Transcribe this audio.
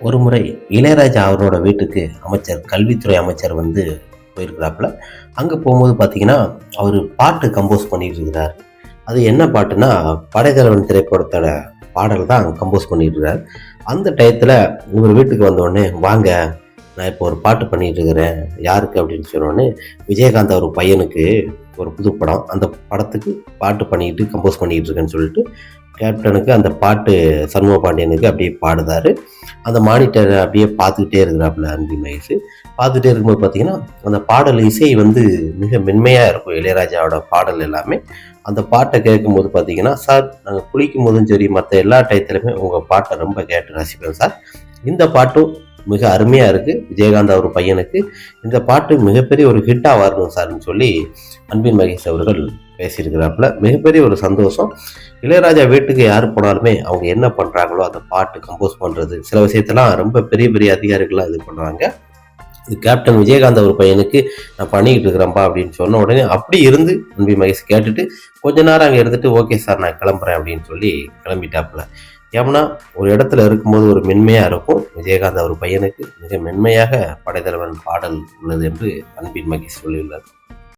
ஒரு முறை இளையராஜா அவரோட வீட்டுக்கு அமைச்சர் கல்வித்துறை அமைச்சர் வந்து போயிருக்கிறாப்புல. அங்கே போகும்போது பார்த்தீங்கன்னா அவர் பாட்டு கம்போஸ் பண்ணிட்டு இருக்கிறார். அது என்ன பாட்டுனா படைத்தலைவன் திரைப்படத்தோட பாடல் தான் கம்போஸ் பண்ணிட்டு இருக்கிறார் அந்த டயத்தில் இவர் வீட்டுக்கு வந்தோடனே வாங்க நான் இப்போ ஒரு பாட்டு பண்ணிகிட்டு இருக்கிறேன் யாருக்கு அப்படின்னு சொன்னோடனே விஜயகாந்த் அவர் பையனுக்கு ஒரு புது படம். அந்த படத்துக்கு பாட்டு பண்ணிக்கிட்டு கம்போஸ் பண்ணிக்கிட்டு இருக்கேன்னு சொல்லிட்டு கேப்டனுக்கு அந்த பாட்டு சண்முக பாண்டியனுக்கு அப்படியே பாடுதாரு. அந்த மானிட்டரை அப்படியே பார்த்துக்கிட்டே இருக்கிறாப்புல அன்பி மகேஷ். பார்த்துட்டே இருக்கும்போது பார்த்தீங்கன்னா அந்த பாடல் இசை வந்து மிக மென்மையாக இருக்கும். இளையராஜாவோட பாடல் எல்லாமே. அந்த பாட்டை கேட்கும்போது பார்த்தீங்கன்னா சார் நாங்கள் குளிக்கும் போதும் சரி மற்ற எல்லா டயத்துலையுமே உங்கள் பாட்டை ரொம்ப கேட்டு ரசிப்பேன் சார். இந்த பாட்டும் மிக அருமையாக இருக்குது விஜயகாந்த் அவர் பையனுக்கு. இந்த பாட்டு மிகப்பெரிய ஒரு ஹிட்டாக வரணும் சார்னு சொல்லி அன்பின் மகேஷ் அவர்கள் பேசியிருக்கிறாப்புல. மிகப்பெரிய ஒரு சந்தோஷம். இளையராஜா வீட்டுக்கு யார் போனாலுமே அவங்க என்ன பண்ணுறாங்களோ அந்த பாட்டு கம்போஸ் பண்ணுறது சில விஷயத்தெல்லாம் ரொம்ப பெரிய பெரிய அதிகாரிகள்லாம் இது பண்ணுறாங்க இது கேப்டன் விஜயகாந்த் ஒரு பையனுக்கு நான் பண்ணிக்கிட்டு இருக்கிறேன்ப்பா அப்படின்னு சொன்ன உடனே அப்படி இருந்து அன்பி மகேஷ் கேட்டுட்டு கொஞ்ச நேரம் அங்கே இருந்துட்டு ஓகே சார் நான் கிளம்புறேன் அப்படின்னு சொல்லி கிளம்பிட்டாப்புல. ஏன்னா ஒரு இடத்துல இருக்கும்போது ஒரு மென்மையாக இருக்கும். விஜயகாந்த் அவர் பையனுக்கு மிக மென்மையாக படைத்தலைவன் பாடல் உள்ளது என்று அன்பின் மகேஷ் சொல்லியுள்ளார்.